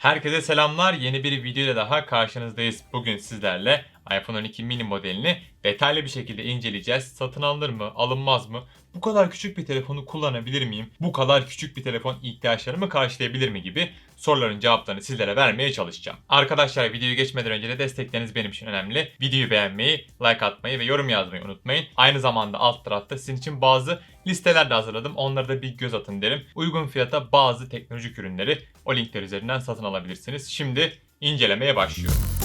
Herkese selamlar. Yeni bir video ile daha karşınızdayız. Bugün sizlerle iPhone 12 mini modelini detaylı bir şekilde inceleyeceğiz. Satın alınır mı, alınmaz mı? Bu kadar küçük bir telefonu kullanabilir miyim? Bu kadar küçük bir telefon ihtiyaçlarımı karşılayabilir mi gibi soruların cevaplarını sizlere vermeye çalışacağım. Arkadaşlar videoyu geçmeden önce de destekleriniz benim için önemli. Videoyu beğenmeyi, like atmayı ve yorum yazmayı unutmayın. Aynı zamanda alt tarafta sizin için bazı listeler de hazırladım. Onlara da bir göz atın derim. Uygun fiyata bazı teknolojik ürünleri o linkler üzerinden satın alabilirsiniz. Şimdi incelemeye başlıyorum.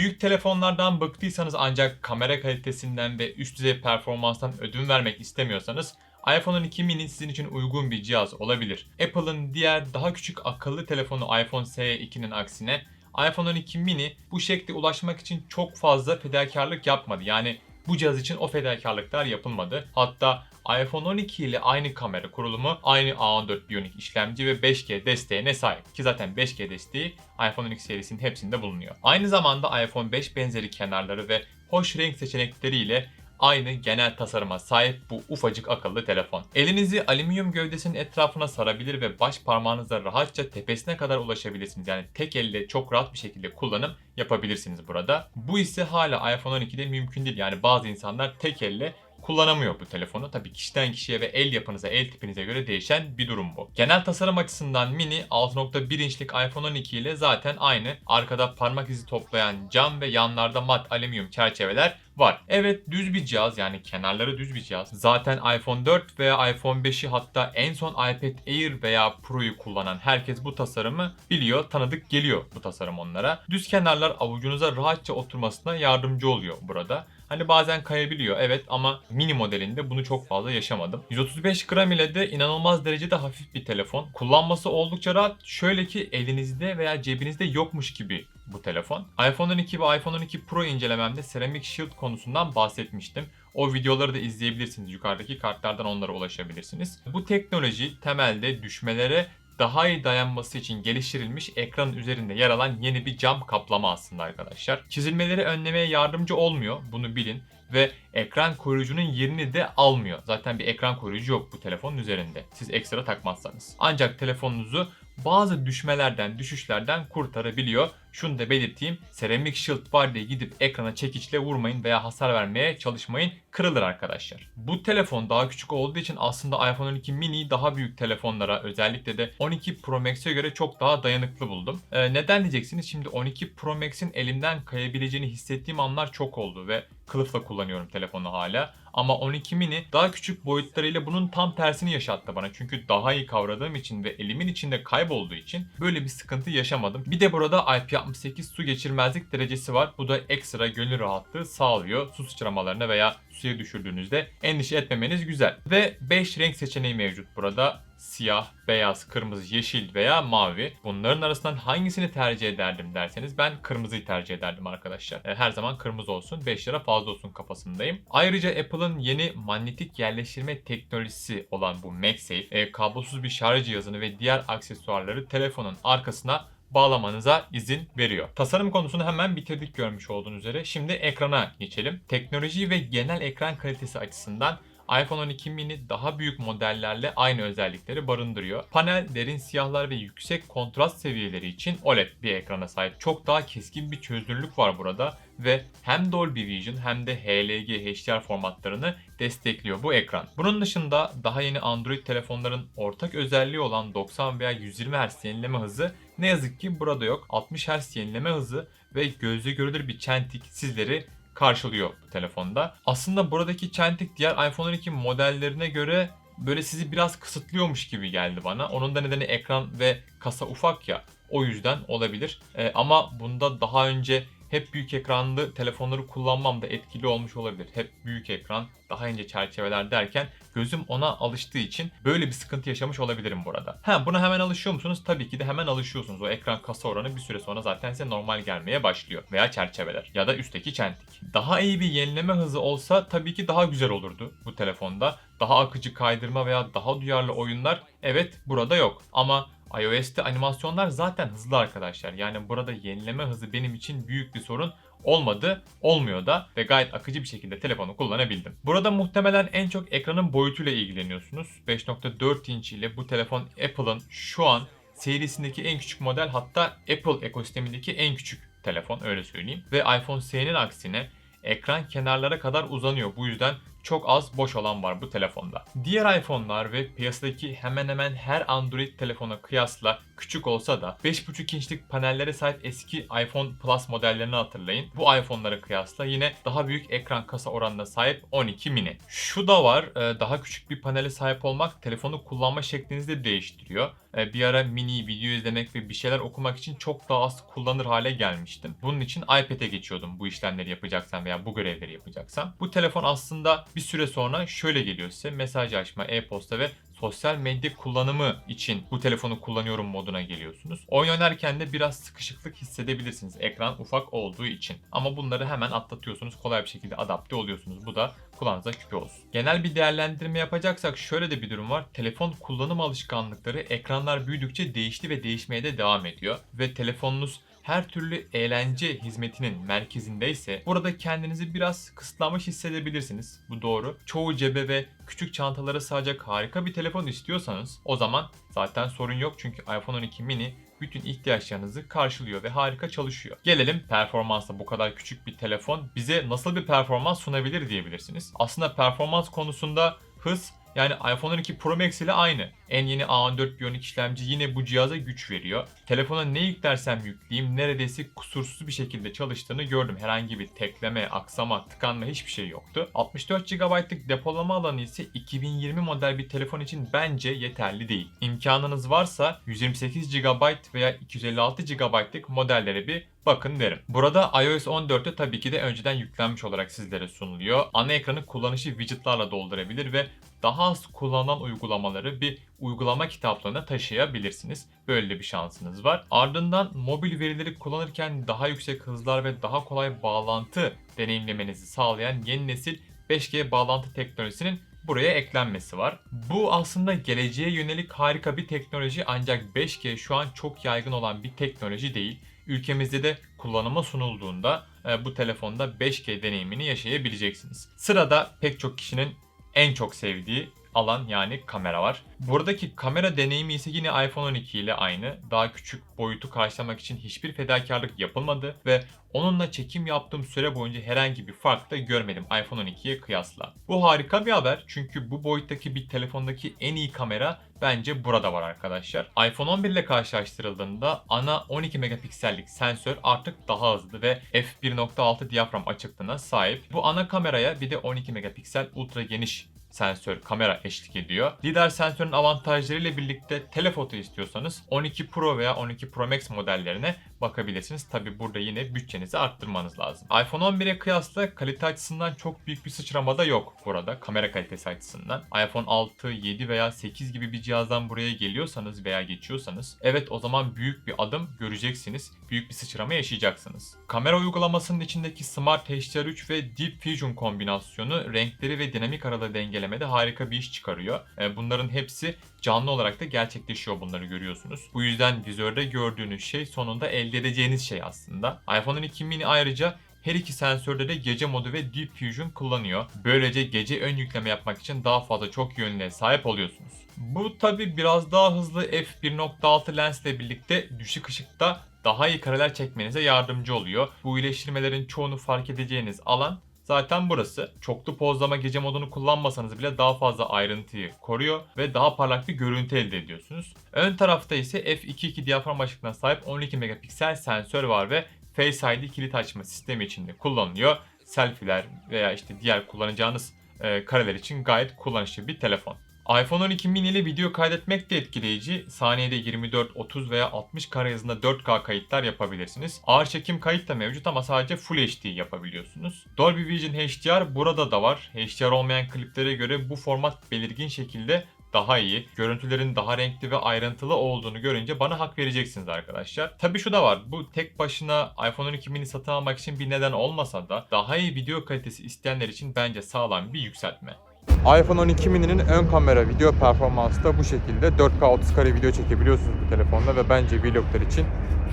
Büyük telefonlardan bıktıysanız ancak kamera kalitesinden ve üst düzey performanstan ödün vermek istemiyorsanız iPhone 12 mini sizin için uygun bir cihaz olabilir. Apple'ın diğer daha küçük akıllı telefonu iPhone SE2'nin aksine iPhone 12 mini bu şekle ulaşmak için çok fazla fedakarlık yapmadı. Yani bu cihaz için o fedakarlıklar yapılmadı. Hatta iPhone 12 ile aynı kamera kurulumu, aynı A14 Bionic işlemci ve 5G desteğine sahip. Ki zaten 5G desteği iPhone 12 serisinin hepsinde bulunuyor. Aynı zamanda iPhone 5 benzeri kenarları ve hoş renk seçenekleriyle aynı genel tasarıma sahip bu ufacık akıllı telefon. Elinizi alüminyum gövdesinin etrafına sarabilir ve baş parmağınızla rahatça tepesine kadar ulaşabilirsiniz. Yani tek elle çok rahat bir şekilde kullanım yapabilirsiniz burada. Bu ise hala iPhone 12'de mümkün değil. Yani bazı insanlar tek elle kullanamıyor bu telefonu. Tabii kişiden kişiye ve el yapınıza, el tipinize göre değişen bir durum bu. Genel tasarım açısından mini 6.1 inçlik iPhone 12 ile zaten aynı. Arkada parmak izi toplayan cam ve yanlarda mat alüminyum çerçeveler var. Evet düz bir cihaz yani kenarları düz bir cihaz. Zaten iPhone 4 veya iPhone 5'i hatta en son iPad Air veya Pro'yu kullanan herkes bu tasarımı biliyor, tanıdık geliyor bu tasarım onlara. Düz kenarlar avucunuza rahatça oturmasına yardımcı oluyor burada. Hani bazen kayabiliyor evet ama mini modelinde bunu çok fazla yaşamadım. 135 gram ile de inanılmaz derecede hafif bir telefon. Kullanması oldukça rahat. Şöyle ki elinizde veya cebinizde yokmuş gibi bu telefon. iPhone 12 ve iPhone 12 Pro incelememde Ceramic Shield konusundan bahsetmiştim. O videoları da izleyebilirsiniz. Yukarıdaki kartlardan onlara ulaşabilirsiniz. Bu teknoloji temelde düşmelere daha iyi dayanması için geliştirilmiş ekranın üzerinde yer alan yeni bir cam kaplama aslında arkadaşlar. Çizilmeleri önlemeye yardımcı olmuyor bunu bilin ve ekran koruyucunun yerini de almıyor. Zaten bir ekran koruyucu yok bu telefonun üzerinde. Siz ekstra takmazsanız. Ancak telefonunuzu bazı düşmelerden, düşüşlerden kurtarabiliyor. Şunu da belirteyim. Ceramic Shield var diye gidip ekrana çekiçle vurmayın veya hasar vermeye çalışmayın. Kırılır arkadaşlar. Bu telefon daha küçük olduğu için aslında iPhone 12 mini daha büyük telefonlara özellikle de 12 Pro Max'e göre çok daha dayanıklı buldum. Ee, neden diyeceksiniz? Şimdi 12 Pro Max'in elimden kayabileceğini hissettiğim anlar çok oldu ve kılıfla kullanıyorum telefonu hala. Ama 12 mini daha küçük boyutlarıyla bunun tam tersini yaşattı bana. Çünkü daha iyi kavradığım için ve elimin içinde kaybolduğu için böyle bir sıkıntı yaşamadım. Bir de burada IP68 su geçirmezlik derecesi var. Bu da ekstra gönül rahatlığı sağlıyor. Su sıçramalarına veya suya düşürdüğünüzde endişe etmemeniz güzel. Ve 5 renk seçeneği mevcut burada. Siyah, beyaz, kırmızı, yeşil veya mavi. Bunların arasından hangisini tercih ederdim derseniz ben kırmızıyı tercih ederdim arkadaşlar. E, Her zaman kırmızı olsun, 5 lira fazla olsun kafasındayım. Ayrıca Apple'ın yeni manyetik yerleştirme teknolojisi olan bu MagSafe, e, kablosuz bir şarj cihazını ve diğer aksesuarları telefonun arkasına bağlamanıza izin veriyor. Tasarım konusunu hemen bitirdik görmüş olduğunuz üzere. Şimdi ekrana geçelim. Teknoloji ve genel ekran kalitesi açısından iPhone 12 mini daha büyük modellerle aynı özellikleri barındırıyor. Panel derin siyahlar ve yüksek kontrast seviyeleri için OLED bir ekrana sahip. Çok daha keskin bir çözünürlük var burada ve hem Dolby Vision hem de HLG HDR formatlarını destekliyor bu ekran. Bunun dışında daha yeni Android telefonların ortak özelliği olan 90 veya 120 Hz yenileme hızı ne yazık ki burada yok. 60 Hz yenileme hızı ve gözle görülür bir çentik sizleri karşılıyor bu telefonda. Aslında buradaki çentik diğer iPhone 12 modellerine göre böyle sizi biraz kısıtlıyormuş gibi geldi bana. Onun da nedeni ekran ve kasa ufak ya. O yüzden olabilir. Ee, ama bunda daha önce hep büyük ekranlı telefonları kullanmam da etkili olmuş olabilir. Hep büyük ekran, daha ince çerçeveler derken gözüm ona alıştığı için böyle bir sıkıntı yaşamış olabilirim burada. Ha buna hemen alışıyor musunuz? Tabii ki de hemen alışıyorsunuz. O ekran kasa oranı bir süre sonra zaten size normal gelmeye başlıyor. Veya çerçeveler ya da üstteki çentik. Daha iyi bir yenileme hızı olsa tabii ki daha güzel olurdu bu telefonda. Daha akıcı kaydırma veya daha duyarlı oyunlar evet burada yok. Ama iOS'te animasyonlar zaten hızlı arkadaşlar. Yani burada yenileme hızı benim için büyük bir sorun olmadı, olmuyor da ve gayet akıcı bir şekilde telefonu kullanabildim. Burada muhtemelen en çok ekranın boyutuyla ilgileniyorsunuz. 5.4 inç ile bu telefon Apple'ın şu an serisindeki en küçük model hatta Apple ekosistemindeki en küçük telefon öyle söyleyeyim. Ve iPhone SE'nin aksine ekran kenarlara kadar uzanıyor. Bu yüzden çok az boş alan var bu telefonda. Diğer iPhone'lar ve piyasadaki hemen hemen her Android telefona kıyasla küçük olsa da 5.5 inçlik panellere sahip eski iPhone Plus modellerini hatırlayın. Bu iPhone'lara kıyasla yine daha büyük ekran kasa oranına sahip 12 mini. Şu da var e, daha küçük bir panele sahip olmak telefonu kullanma şeklinizi de değiştiriyor. E, Bir ara mini video izlemek ve bir şeyler okumak için çok daha az kullanır hale gelmiştim. Bunun için iPad'e geçiyordum bu işlemleri yapacaksam veya bu görevleri yapacaksam. Bu telefon aslında bir süre sonra şöyle geliyor size mesaj açma, e-posta ve sosyal medya kullanımı için bu telefonu kullanıyorum moduna geliyorsunuz. Oyun oynarken de biraz sıkışıklık hissedebilirsiniz ekran ufak olduğu için. Ama bunları hemen atlatıyorsunuz kolay bir şekilde adapte oluyorsunuz. Bu da kulağınıza küpe olsun. Genel bir değerlendirme yapacaksak şöyle de bir durum var. Telefon kullanım alışkanlıkları ekranlar büyüdükçe değişti ve değişmeye de devam ediyor. Ve telefonunuz her türlü eğlence hizmetinin merkezindeyse burada kendinizi biraz kısıtlanmış hissedebilirsiniz. Bu doğru. Çoğu cebe ve küçük çantalara sığacak harika bir telefon istiyorsanız o zaman zaten sorun yok çünkü iPhone 12 mini bütün ihtiyaçlarınızı karşılıyor ve harika çalışıyor. Gelelim performansa bu kadar küçük bir telefon bize nasıl bir performans sunabilir diyebilirsiniz. Aslında performans konusunda hız yani iPhone 12 Pro Max ile aynı. En yeni A14 Bionic işlemci yine bu cihaza güç veriyor. Telefona ne yüklersem yükleyeyim neredeyse kusursuz bir şekilde çalıştığını gördüm. Herhangi bir tekleme, aksama, tıkanma hiçbir şey yoktu. 64 GB'lık depolama alanı ise 2020 model bir telefon için bence yeterli değil. İmkanınız varsa 128 GB veya 256 GB'lık modellere bir bakın derim. Burada iOS 14'te tabii ki de önceden yüklenmiş olarak sizlere sunuluyor. Ana ekranı kullanışı widgetlarla doldurabilir ve daha az kullanılan uygulamaları bir uygulama kitaplığına taşıyabilirsiniz. Böyle bir şansınız var. Ardından mobil verileri kullanırken daha yüksek hızlar ve daha kolay bağlantı deneyimlemenizi sağlayan yeni nesil 5G bağlantı teknolojisinin buraya eklenmesi var. Bu aslında geleceğe yönelik harika bir teknoloji ancak 5G şu an çok yaygın olan bir teknoloji değil. Ülkemizde de kullanıma sunulduğunda e, bu telefonda 5G deneyimini yaşayabileceksiniz. Sırada pek çok kişinin en çok sevdiği alan yani kamera var. Buradaki kamera deneyimi ise yine iPhone 12 ile aynı. Daha küçük boyutu karşılamak için hiçbir fedakarlık yapılmadı ve onunla çekim yaptığım süre boyunca herhangi bir fark da görmedim iPhone 12'ye kıyasla. Bu harika bir haber çünkü bu boyuttaki bir telefondaki en iyi kamera bence burada var arkadaşlar. iPhone 11 ile karşılaştırıldığında ana 12 megapiksellik sensör artık daha hızlı ve f1.6 diyafram açıklığına sahip. Bu ana kameraya bir de 12 megapiksel ultra geniş sensör kamera eşlik ediyor. Lidar sensörün avantajlarıyla birlikte telefoto istiyorsanız 12 Pro veya 12 Pro Max modellerine bakabilirsiniz. Tabi burada yine bütçenizi arttırmanız lazım. iPhone 11'e kıyasla kalite açısından çok büyük bir sıçrama da yok burada kamera kalitesi açısından. iPhone 6, 7 veya 8 gibi bir cihazdan buraya geliyorsanız veya geçiyorsanız evet o zaman büyük bir adım göreceksiniz. Büyük bir sıçrama yaşayacaksınız. Kamera uygulamasının içindeki Smart HDR3 ve Deep Fusion kombinasyonu renkleri ve dinamik aralığı dengelemede harika bir iş çıkarıyor. E, Bunların hepsi canlı olarak da gerçekleşiyor bunları görüyorsunuz. Bu yüzden vizörde gördüğünüz şey sonunda elde edeceğiniz şey aslında. iPhone 12 mini ayrıca her iki sensörde de gece modu ve Deep Fusion kullanıyor. Böylece gece ön yükleme yapmak için daha fazla çok yönlüğe sahip oluyorsunuz. Bu tabi biraz daha hızlı f1.6 lensle birlikte düşük ışıkta daha iyi kareler çekmenize yardımcı oluyor. Bu iyileştirmelerin çoğunu fark edeceğiniz alan zaten burası. Çoklu pozlama gece modunu kullanmasanız bile daha fazla ayrıntıyı koruyor ve daha parlak bir görüntü elde ediyorsunuz. Ön tarafta ise f2.2 diyafram açıklığına sahip 12 megapiksel sensör var ve Face ID kilit açma sistemi içinde kullanılıyor. Selfie'ler veya işte diğer kullanacağınız e, kareler için gayet kullanışlı bir telefon. iPhone 12 mini ile video kaydetmek de etkileyici. Saniyede 24, 30 veya 60 kare hızında 4K kayıtlar yapabilirsiniz. Ağır çekim kayıt da mevcut ama sadece Full HD yapabiliyorsunuz. Dolby Vision HDR burada da var. HDR olmayan kliplere göre bu format belirgin şekilde daha iyi, görüntülerin daha renkli ve ayrıntılı olduğunu görünce bana hak vereceksiniz arkadaşlar. Tabi şu da var, bu tek başına iPhone 12 mini satın almak için bir neden olmasa da daha iyi video kalitesi isteyenler için bence sağlam bir yükseltme. iPhone 12 mini'nin ön kamera video performansı da bu şekilde. 4K 30 kare video çekebiliyorsunuz bu telefonla ve bence vloglar için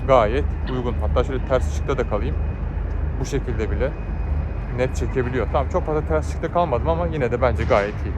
gayet uygun. Hatta şöyle ters ışıkta da kalayım. bu şekilde bile net çekebiliyor. Tamam çok fazla ters ışıkta kalmadım ama yine de bence gayet iyi.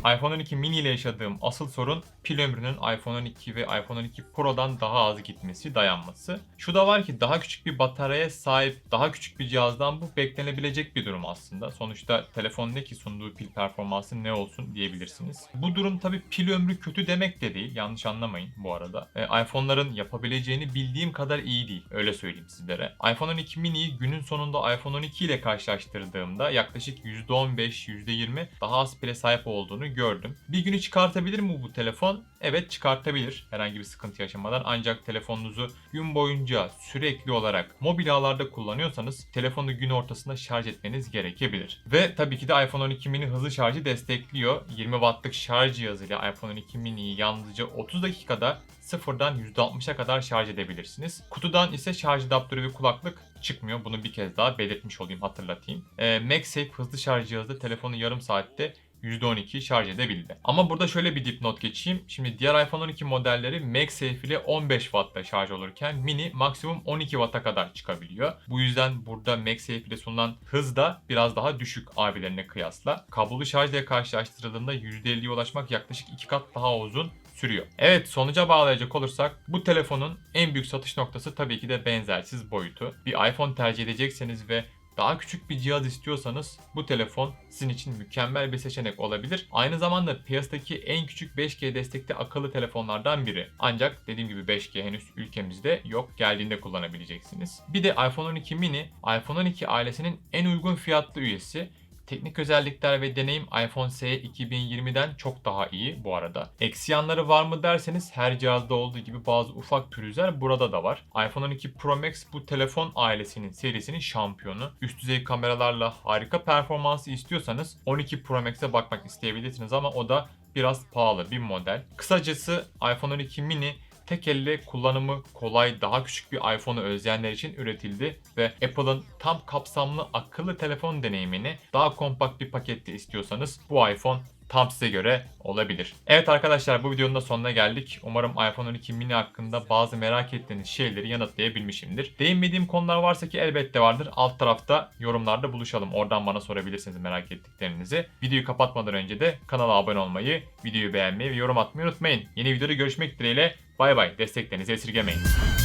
iPhone 12 mini ile yaşadığım asıl sorun pil ömrünün iPhone 12 ve iPhone 12 Pro'dan daha az gitmesi, dayanması. Şu da var ki daha küçük bir bataryaya sahip, daha küçük bir cihazdan bu beklenebilecek bir durum aslında. Sonuçta telefon ne ki sunduğu pil performansı ne olsun diyebilirsiniz. Bu durum tabi pil ömrü kötü demek de değil. Yanlış anlamayın bu arada. E, iPhone'ların yapabileceğini bildiğim kadar iyi değil. Öyle söyleyeyim sizlere. iPhone 12 mini'yi günün sonunda iPhone 12 ile karşılaştırdığımda yaklaşık %15, %20 daha az pile sahip olduğunu gördüm. Bir günü çıkartabilir mi bu telefon? Evet çıkartabilir herhangi bir sıkıntı yaşamadan ancak telefonunuzu gün boyunca sürekli olarak mobil ağlarda kullanıyorsanız telefonu gün ortasında şarj etmeniz gerekebilir. Ve tabii ki de iPhone 12 mini hızlı şarjı destekliyor. 20 wattlık şarj cihazıyla iPhone 12 mini'yi yalnızca 30 dakikada sıfırdan %60'a kadar şarj edebilirsiniz. Kutudan ise şarj adaptörü ve kulaklık çıkmıyor. Bunu bir kez daha belirtmiş olayım, hatırlatayım. Ee, MagSafe hızlı şarj cihazı telefonu yarım saatte %12 şarj edebildi. Ama burada şöyle bir dipnot geçeyim. Şimdi diğer iPhone 12 modelleri MagSafe ile 15 Watt'ta şarj olurken mini maksimum 12 Watt'a kadar çıkabiliyor. Bu yüzden burada MagSafe ile sunulan hız da biraz daha düşük abilerine kıyasla. Kablolu şarj ile karşılaştırıldığında %50'ye ulaşmak yaklaşık 2 kat daha uzun sürüyor. Evet sonuca bağlayacak olursak bu telefonun en büyük satış noktası tabii ki de benzersiz boyutu. Bir iPhone tercih edecekseniz ve daha küçük bir cihaz istiyorsanız bu telefon sizin için mükemmel bir seçenek olabilir. Aynı zamanda piyasadaki en küçük 5G destekli akıllı telefonlardan biri. Ancak dediğim gibi 5G henüz ülkemizde yok. Geldiğinde kullanabileceksiniz. Bir de iPhone 12 mini iPhone 12 ailesinin en uygun fiyatlı üyesi. Teknik özellikler ve deneyim iPhone SE 2020'den çok daha iyi bu arada. Eksi yanları var mı derseniz her cihazda olduğu gibi bazı ufak pürüzler burada da var. iPhone 12 Pro Max bu telefon ailesinin serisinin şampiyonu. Üst düzey kameralarla harika performansı istiyorsanız 12 Pro Max'e bakmak isteyebilirsiniz ama o da biraz pahalı bir model. Kısacası iPhone 12 mini tek elle kullanımı kolay, daha küçük bir iPhone'u özleyenler için üretildi ve Apple'ın tam kapsamlı akıllı telefon deneyimini daha kompakt bir pakette istiyorsanız bu iPhone tam size göre olabilir. Evet arkadaşlar bu videonun da sonuna geldik. Umarım iPhone 12 mini hakkında bazı merak ettiğiniz şeyleri yanıtlayabilmişimdir. Değinmediğim konular varsa ki elbette vardır. Alt tarafta yorumlarda buluşalım. Oradan bana sorabilirsiniz merak ettiklerinizi. Videoyu kapatmadan önce de kanala abone olmayı, videoyu beğenmeyi ve yorum atmayı unutmayın. Yeni videoda görüşmek dileğiyle. Bay bay. Desteklerinizi esirgemeyin.